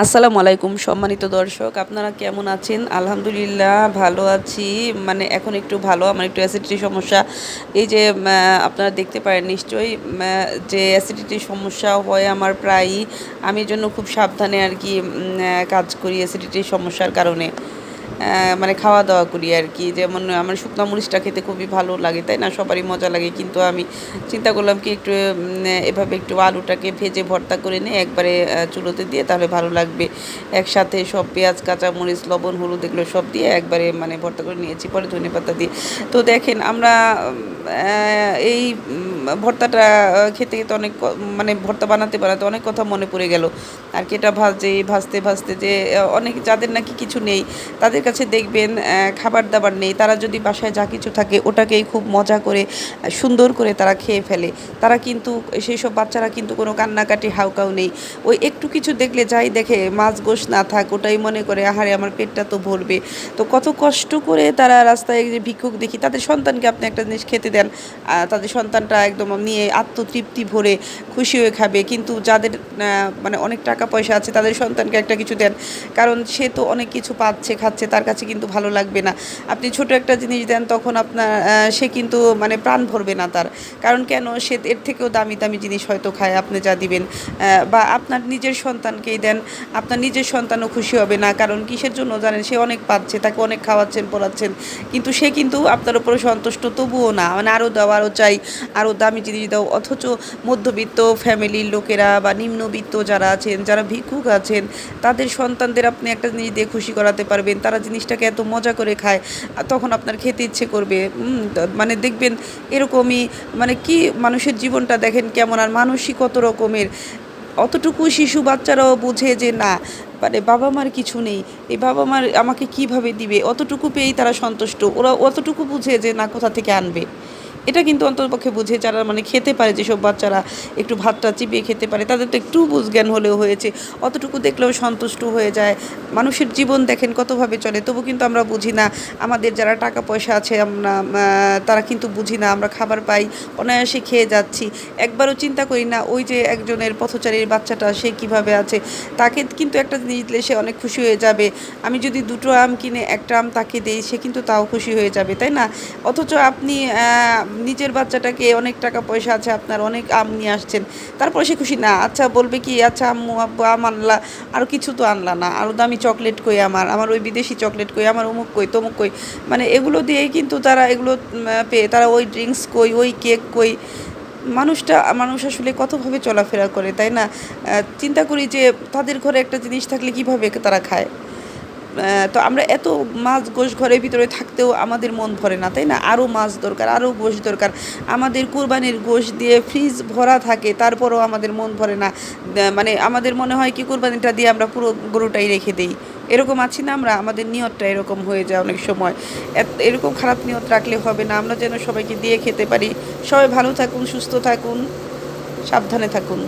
আসসালামু আলাইকুম, সম্মানিত দর্শক, আপনারা কেমন আছেন? আলহামদুলিল্লাহ, ভালো আছি। মানে এখন একটু ভালো, আমার একটু অ্যাসিডিটির সমস্যা। এই যে আপনারা দেখতে পারেন নিশ্চয়ই যে অ্যাসিডিটির সমস্যা হয় আমার প্রায়ই। আমি জন্য খুব সাবধানে আর কি কাজ করি অ্যাসিডিটির সমস্যার কারণে। মানে খাওয়া দাওয়া করি আর কি যেমন, আমার শুকনো মরিচটা খেতে খুবই ভালো লাগে, তাই না? সবারই মজা লাগে, কিন্তু আমি চিন্তা করলাম কি একটু এভাবে একটু আলুটাকে ভেজে ভর্তা করে নিয়ে একবারে চুলোতে দিয়ে তাহলে ভালো লাগবে। একসাথে সব পেঁয়াজ কাঁচা মরিচ লবণ, হলুদ, এগুলো সব দিয়ে একবারে মানে ভর্তা করে নিয়েছি, পরে ধনে পাতা দিয়ে। তো দেখেন, আমরা এই ভর্তাটা খেতে খেতে অনেক মানে ভর্তা বানাতে বানাতে অনেক কথা মনে পড়ে গেল। আর কি এটা ভাজে ভাজতে ভাজতে যে অনেক যাদের নাকি কিছু নেই, তাদের কাছে দেখবেন খাবার দাবার নেই। তারা যদি বাসায় যা কিছু থাকে, ওটাকেই খুব মজা করে সুন্দর করে তারা খেয়ে ফেলে। তারা কিন্তু, সেই সব বাচ্চারা কিন্তু কোনো কান্নাকাটি, হাউকাউ নেই। ওই একটু কিছু দেখলে যাই দেখে, মাছ গোশ না থাক, ওটাই মনে করে, আহারে, আমার পেটটা তো ভরবে। তো কত কষ্ট করে তারা রাস্তায় যে ভিক্ষুক দেখি, তাদের সন্তানকে আপনি একটা জিনিস খেতে দেন তাদের সন্তানটা একদম নিয়ে আত্মতৃপ্তি ভরে খুশি হয়ে খাবে। কিন্তু যাদের মানে অনেক টাকা পয়সা আছে, তাদের সন্তানকে একটা কিছু দেন। কারণ সে তো অনেক কিছু পাচ্ছে, খাচ্ছে, তার কাছে কিন্তু ভালো লাগবে না। আপনি ছোট একটা জিনিস দেন, তখন আপনার সে কিন্তু মানে প্রাণ ভরবে না তার। কারণ কেন? সে এর থেকেও দামি দামি জিনিস হয়তো খায়, আপনি যা দিবেন। বা আপনার নিজের সন্তানকেই দেন, আপনার নিজের সন্তানও খুশি হবে না। কারণ কিসের জন্য জানেন? সে অনেক পাচ্ছে, তাকে অনেক খাওয়াচ্ছেন, পড়াচ্ছেন। কিন্তু সে কিন্তু আপনার উপরে সন্তুষ্ট, তবুও না। মানে আরও দাও, আরও চাই, আরও দামি জিনিস দাও। অথচ মধ্যবিত্ত ফ্যামিলির লোকেরা বা নিম্নবিত্ত যারা আছেন, যারা ভিক্ষুক আছেন, তাদের সন্তানদের আপনি একটা জিনিস দিয়ে খুশি করাতে পারবেন। তারা জিনিসটাকে এত মজা করে খায় তখন আপনার খেতে ইচ্ছে করবে। মানে দেখবেন এরকমই মানে কি মানুষের জীবনটা দেখেন কেমন, আর মানসিক কত রকমের। অতটুকু শিশু বাচ্চারাও বুঝে যে না মানে বাবা মার কিছু নেই। এই বাবা মার আমাকে কীভাবে দিবে? অতটুকু পেয়েই তারা সন্তুষ্ট। ওরা অতটুকু বুঝে যে না, কোথা থেকে আনবে? এটা কিন্তু অন্ততপক্ষে বুঝে যারা মানে খেতে পারে, যেসব বাচ্চারা একটু ভাতটা চিপিয়ে খেতে পারে, তাদের তো একটু বুঝজ্ঞান হলেও হয়েছে। অতটুকু দেখলেও সন্তুষ্ট হয়ে যায়। মানুষের জীবন দেখেন কতভাবে চলে, তবু কিন্তু আমরা বুঝি না। আমাদের যারা টাকা পয়সা আছে, আমরা তারা কিন্তু বুঝি না। আমরা খাবার পাই, অনায়াসে খেয়ে যাচ্ছি। একবারও চিন্তা করি না, ওই যে একজনের পথচারীর বাচ্চাটা, সে কীভাবে আছে? তাকে কিন্তু একটা জিনিস দিলে সে অনেক খুশি হয়ে যাবে। আমি যদি দুটো আম কিনে একটা আম তাকে দেই, সে কিন্তু তাও খুশি হয়ে যাবে, তাই না? অথচ আপনি নিজের বাচ্চাটাকে অনেক টাকা পয়সা আছে, আপনার অনেক আম নিয়ে আসছেন। তারপরে সে খুশি, না আচ্ছা বলবে কি আচ্ছা আম্মু, আব্বু, আম আনলা, আর কিছু তো আনলা না আরও দামি চকলেট কই আমার আমার ওই বিদেশি চকলেট কই, আমার অমুক কই, তমুক কই। মানে এগুলো দিয়েই কিন্তু তারা এগুলো পেয়ে, তারা ওই ড্রিঙ্কস কই, ওই কেক কই, মানুষটা, মানুষ আসলে কতভাবে চলাফেরা করে, তাই না? চিন্তা করি যে তাদের ঘরে একটা জিনিস থাকলে কীভাবে তারা খায়? তো আমরা এত মাছ গোশ ঘরের ভিতরে থাকতেও আমাদের মন ভরে না, তাই না? আরও মাছ দরকার, আরও গোশ দরকার। আমাদের কোরবানির গোশ দিয়ে ফ্রিজ ভরা থাকে, তারপরও আমাদের মন ভরে না। মানে আমাদের মনে হয় কি, কোরবানিটা দিয়ে আমরা পুরো গরুটাই রেখে দিই। এরকম আছি না আমরা, আমাদের নিয়তটা এরকম হয়ে যায় অনেক সময়। এরকম খারাপ নিয়ত রাখলে হবে না, আমরা যেন সবাইকে দিয়ে খেতে পারি। সবাই ভালো থাকুন, সুস্থ থাকুন, সাবধানে থাকুন।